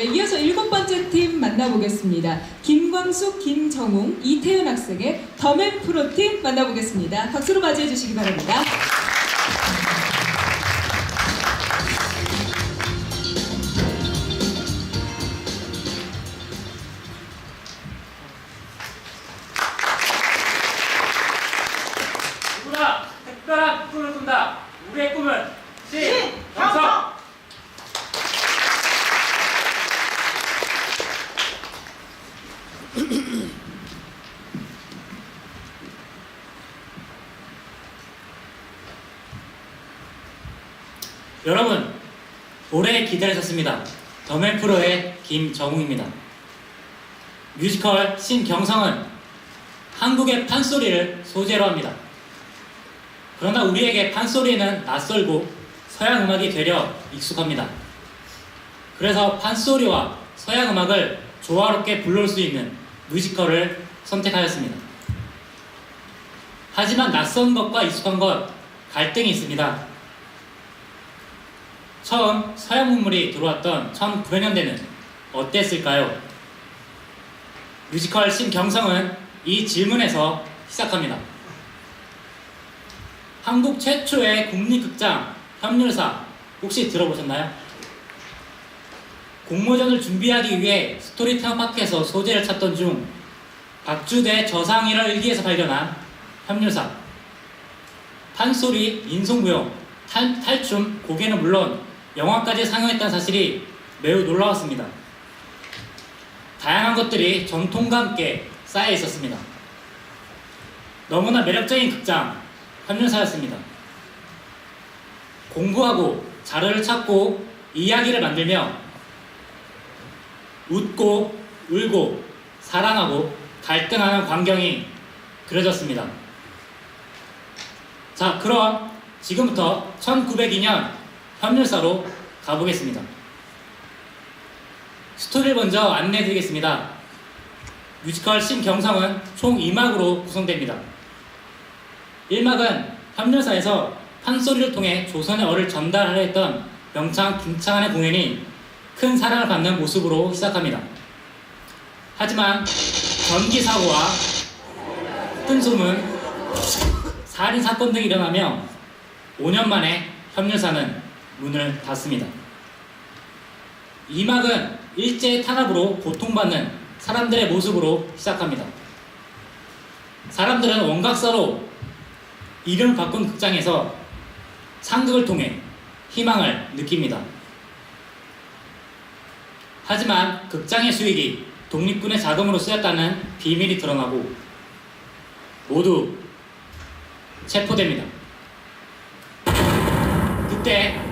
네, 이어서 일곱 번째 팀 만나보겠습니다. 김광숙, 김정웅, 이태윤 학생의 더맨 프로 팀 만나보겠습니다. 박수로 맞이해 주시기 바랍니다. 여러분, 오래 기다리셨습니다. 더맨 프로의 김정웅입니다. 뮤지컬 신경성은 한국의 판소리를 소재로 합니다. 그러나 우리에게 판소리는 낯설고 서양 음악이 되려 익숙합니다. 그래서 판소리와 서양 음악을 조화롭게 불러올 수 있는 뮤지컬을 선택하였습니다. 하지만 낯선 것과 익숙한 것 갈등이 있습니다. 처음 서양 문물이 들어왔던 1900년대는 어땠을까요? 뮤지컬 신경성은 이 질문에서 시작합니다. 한국 최초의 국립극장 협률사 혹시 들어보셨나요? 공모전을 준비하기 위해 스토리 테마파크에서 소재를 찾던 중 박주대 저상이라 일기에서 발견한 협률사 판소리, 인송무용, 탈, 탈춤, 고개는 물론 영화까지 상영했다는 사실이 매우 놀라웠습니다. 다양한 것들이 전통과 함께 쌓여 있었습니다. 너무나 매력적인 극장, 협력사였습니다. 공부하고 자료를 찾고 이야기를 만들며 웃고 울고 사랑하고 갈등하는 광경이 그려졌습니다. 자, 그럼 지금부터 1902년 협률사로 가보겠습니다. 스토리를 먼저 안내해 드리겠습니다. 뮤지컬 신경성은 총 2막으로 구성됩니다. 1막은 협렬사에서 판소리를 통해 조선의 어를 전달하려 했던 명창 김창한의 공연이 큰 사랑을 받는 모습으로 시작합니다. 하지만 전기 사고와 큰 소문, 살인 사건 등이 일어나며 5년 만에 협렬사는 문을 닫습니다. 2막은 일제의 탄압으로 고통받는 사람들의 모습으로 시작합니다. 사람들은 원각사로 이름을 바꾼 극장에서 상극을 통해 희망을 느낍니다. 하지만 극장의 수익이 독립군의 자금으로 쓰였다는 비밀이 드러나고 모두 체포됩니다. 그때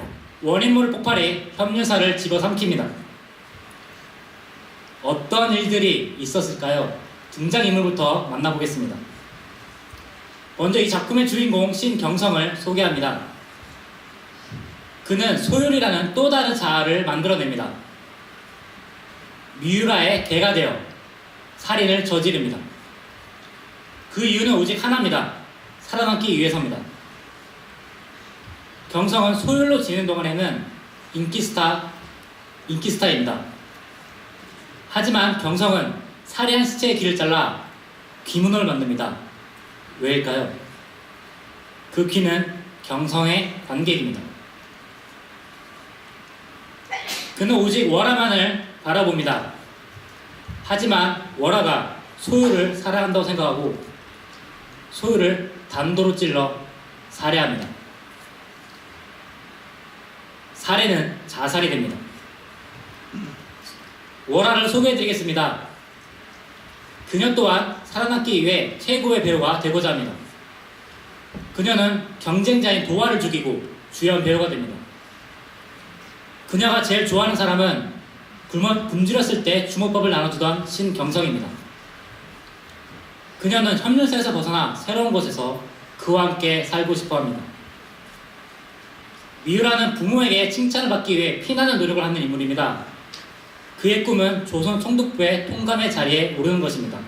원인모를 폭발해 협력사를 집어삼킵니다. 어떤 일들이 있었을까요? 등장인물부터 만나보겠습니다. 먼저 이 작품의 주인공 신경성을 소개합니다. 그는 소율이라는 또 다른 자아를 만들어냅니다. 미유라의 개가 되어 살인을 저지릅니다. 그 이유는 오직 하나입니다. 살아남기 위해서입니다. 경성은 소율로 지낸 동안에는 인기스타, 인기스타입니다. 하지만 경성은 살해한 시체의 귀를 잘라 귀문을 만듭니다. 왜일까요? 그 귀는 경성의 관객입니다. 그는 오직 월화만을 바라봅니다. 하지만 월화가 소유를 살해한다고 생각하고 소유를 단도로 찔러 살해합니다. 살해는 자살이 됩니다. 월화를 소개해드리겠습니다. 그녀 또한 살아남기 위해 최고의 배우가 되고자 합니다. 그녀는 경쟁자인 도화를 죽이고 주연 배우가 됩니다. 그녀가 제일 좋아하는 사람은 굶주렸을 때 주먹밥을 나눠주던 신경성입니다. 그녀는 협력사에서 벗어나 새로운 곳에서 그와 함께 살고 싶어 합니다. 미유라는 부모에게 칭찬을 받기 위해 피나는 노력을 하는 인물입니다. 그의 꿈은 조선 총독부의 통감의 자리에 오르는 것입니다.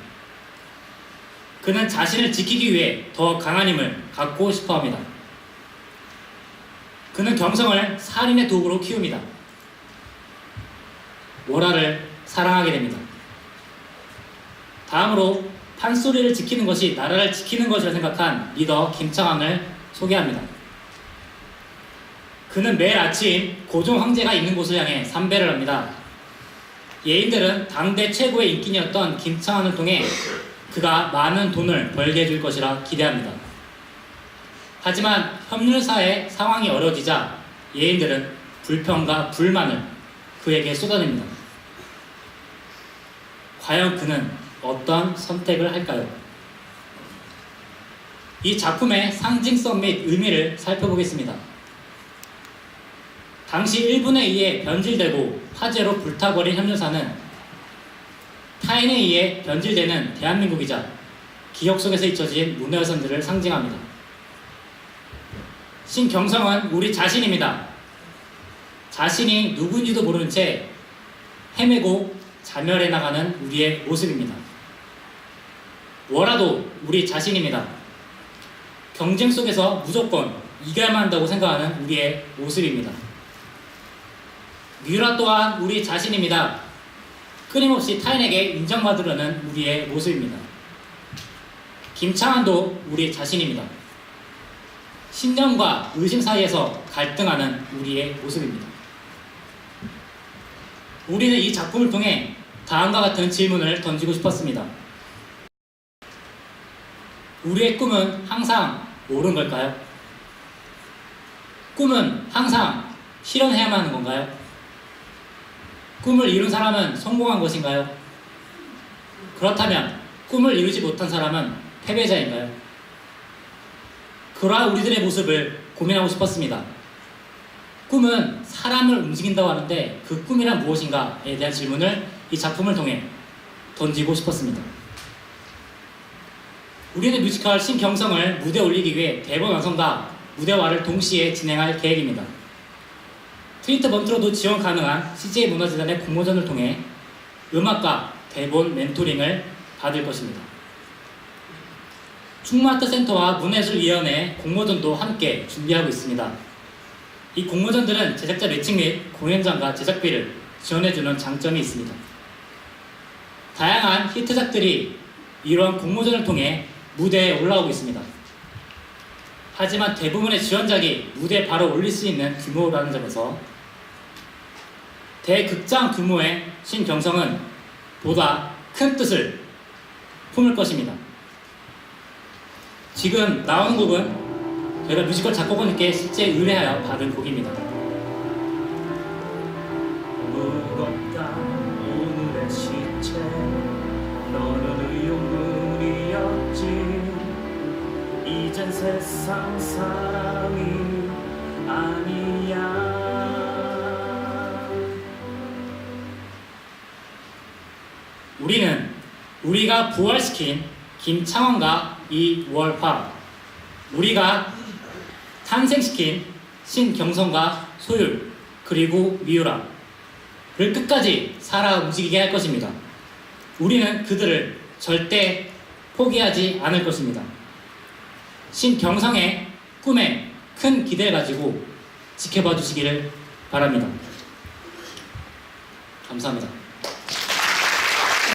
그는 자신을 지키기 위해 더 강한 힘을 갖고 싶어 합니다. 그는 경성을 살인의 도구로 키웁니다. 월화를 사랑하게 됩니다. 다음으로 판소리를 지키는 것이 나라를 지키는 것이라 생각한 리더 김창왕을 소개합니다. 그는 매일 아침 고종 황제가 있는 곳을 향해 삼배를 합니다. 예인들은 당대 최고의 인기녀였던 김창완을 통해 그가 많은 돈을 벌게 해줄 것이라 기대합니다. 하지만 협률사의 상황이 어려지자 예인들은 불평과 불만을 그에게 쏟아냅니다. 과연 그는 어떤 선택을 할까요? 이 작품의 상징성 및 의미를 살펴보겠습니다. 당시 1분에 의해 변질되고 화재로 불타버린 협률사는 타인에 의해 변질되는 대한민국이자 기억 속에서 잊혀진 문화유산들을 상징합니다. 신경성은 우리 자신입니다. 자신이 누군지도 모르는 채 헤매고 자멸해 나가는 우리의 모습입니다. 월화도 우리 자신입니다. 경쟁 속에서 무조건 이겨야만 한다고 생각하는 우리의 모습입니다. 뮤라 또한 우리 자신입니다. 끊임없이 타인에게 인정받으려는 우리의 모습입니다. 김창완도 우리 자신입니다. 신념과 의심 사이에서 갈등하는 우리의 모습입니다. 우리는 이 작품을 통해 다음과 같은 질문을 던지고 싶었습니다. 우리의 꿈은 항상 옳은 걸까요? 꿈은 항상 실현해야만 하는 건가요? 꿈을 이룬 사람은 성공한 것인가요? 그렇다면 꿈을 이루지 못한 사람은 패배자인가요? 그러한 우리들의 모습을 고민하고 싶었습니다. 꿈은 사람을 움직인다고 하는데 그 꿈이란 무엇인가에 대한 질문을 이 작품을 통해 던지고 싶었습니다. 우리는 뮤지컬 신경성을 무대에 올리기 위해 대본 완성과 무대화를 동시에 진행할 계획입니다. 트위터먼트로도 지원 가능한 CJ 문화재단의 공모전을 통해 음악과 대본 멘토링을 받을 것입니다. 충무아트 센터와 문예술위원회 공모전도 함께 준비하고 있습니다. 이 공모전들은 제작자 매칭 및 공연장과 제작비를 지원해주는 장점이 있습니다. 다양한 히트작들이 이러한 공모전을 통해 무대에 올라오고 있습니다. 하지만 대부분의 지원작이 무대에 바로 올릴 수 있는 규모라는 점에서 대극장 규모의 신경성은 보다 큰 뜻을 품을 것입니다. 지금 나오는 곡은 저희가 뮤지컬 작곡원님께 실제 의뢰하여 받은 곡입니다. 이젠 세상 사람이 아니야 우리는 우리가 부활시킨 김창원과 이월화, 우리가 탄생시킨 신경성과 소율, 그리고 미유라를 끝까지 살아 움직이게 할 것입니다. 우리는 그들을 절대 포기하지 않을 것입니다. 신경성의 꿈에 큰 기대를 가지고 지켜봐 주시기를 바랍니다. 감사합니다.